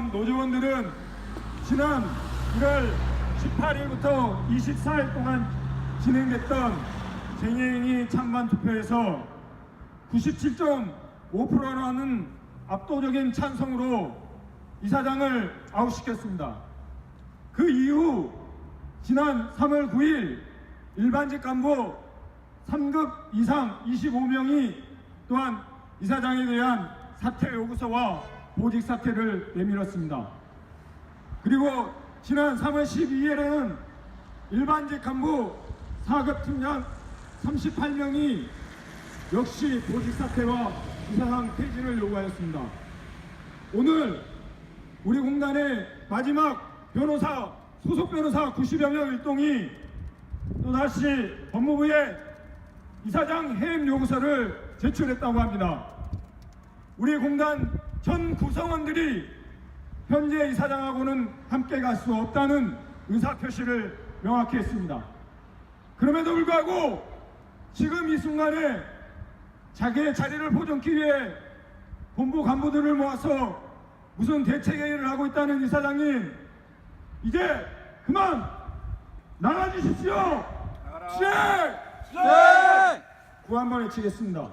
포함 노조원들은 지난 1월 18일부터 24일 동안 진행됐던 쟁행위 찬반 투표에서 97.5%라는 압도적인 찬성으로 이사장을 아웃시켰습니다. 그 이후 지난 3월 9일 일반직 간부 3급 이상 25명이 또한 이사장에 대한 사퇴 요구서와 보직 사퇴를 내밀었습니다. 그리고 지난 3월 12일에는 일반직 간부 4급 팀장 38명이 역시 보직 사퇴와 이사장 퇴진을 요구하였습니다. 오늘 우리 공단의 마지막 변호사 소속 변호사 90여 명 일동이 또다시 법무부에 이사장 해임 요구서를 제출했다고 합니다. 우리 공단 전 구성원들이 현재 이사장하고는 함께 갈 수 없다는 의사 표시를 명확히 했습니다. 그럼에도 불구하고 지금 이 순간에 자기의 자리를 보존기 위해 본부 간부들을 모아서 무슨 대책회의를 하고 있다는 이사장님 이제 그만 나가주십시오. 시행! 구한 번 외치겠습니다.